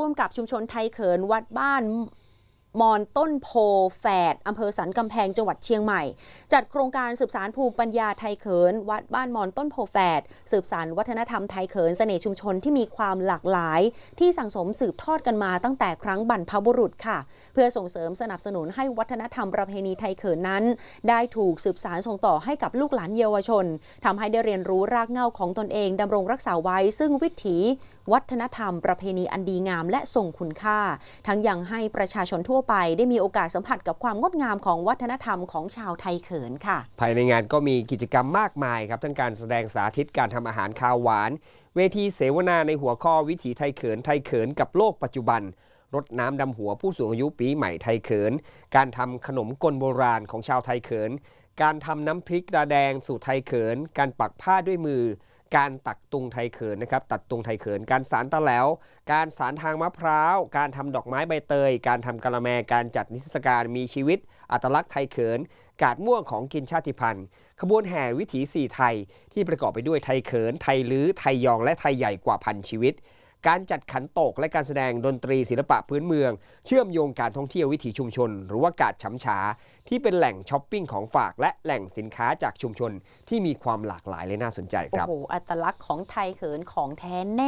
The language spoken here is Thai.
ร่วมกับชุมชนไทยเขินวัดบ้านมอนต้นโพแฝดอำเภอสันกำแพงจังหวัดเชียงใหม่ จัดโครงการสืบสารภูมิปัญญาไทยเขิน วัดบ้านมอนต้นโพแฝดสืบสารวัฒนธรรมไทยเขินเสน่ห์ชุมชนที่มีความหลากหลาย ที่สั่งสมสืบทอดกันมาตั้งแต่ครั้งบรรพบุรุษค่ะ เพื่อส่งเสริมสนับสนุนให้วัฒนธรรมประเพณีไทยเขินนั้น ได้ถูกสืบสารส่งต่อให้กับลูกหลานเยาวชนทำให้ได้เรียนรู้รากเหง้าของตนเองดำรงรักษาไว้ซึ่งวิถีวัฒนธรรม ประเพณีอันดีงามและทรงคุณค่า ทั้งยังให้ประชาชนทั่วไปได้มีโอกาสสัมผัสกับความงดงามของวัฒนธรรมของชาวไทยเขินค่ะ ภายในงานก็มีกิจกรรมมากมายครับทั้งการแสดงสาธิตการทำอาหารคาวหวาน เวทีเสวนาในหัวข้อวิถีไทยเขินไทยเขินกับโลกปัจจุบันรดน้ำดำหัวผู้สูงอายุปีใหม่ไทยเขิน การทำขนมกลโบราณของชาวไทยเขิน การทำน้ำพริกตาแดงสูตรไทยเขิน การปักผ้าด้วยมือ การตักตุงไทยเขินนะครับ ตัดตุงไทยเขิน การสารตะแหลว การสารทางมะพร้าว การทำดอกไม้ใบเตย การทำกะละแม การจัดนิทรรศการมีชีวิต อัตลักษณ์ไทยเขิน กาดม่วงของกินชาติพันธุ์ ขบวนแห่วิถีสี่ไทยที่ประกอบไปด้วยไทยเขิน ไทยลื้อ ไทยยอง และไทยใหญ่กว่าพันชีวิต การจัดขันโตกและการแสดงดนตรีศิลปะพื้นเมือง เชื่อมโยงการท่องเที่ยววิถีชุมชน หรือว่ากาดฉำฉา ที่เป็นแหล่งช้อปปิ้งของฝาก และแหล่งสินค้าจากชุมชนที่มีความหลากหลายและน่าสนใจคโอ้รับโห อัตลักษณ์ของไทยเขินของแท้แน่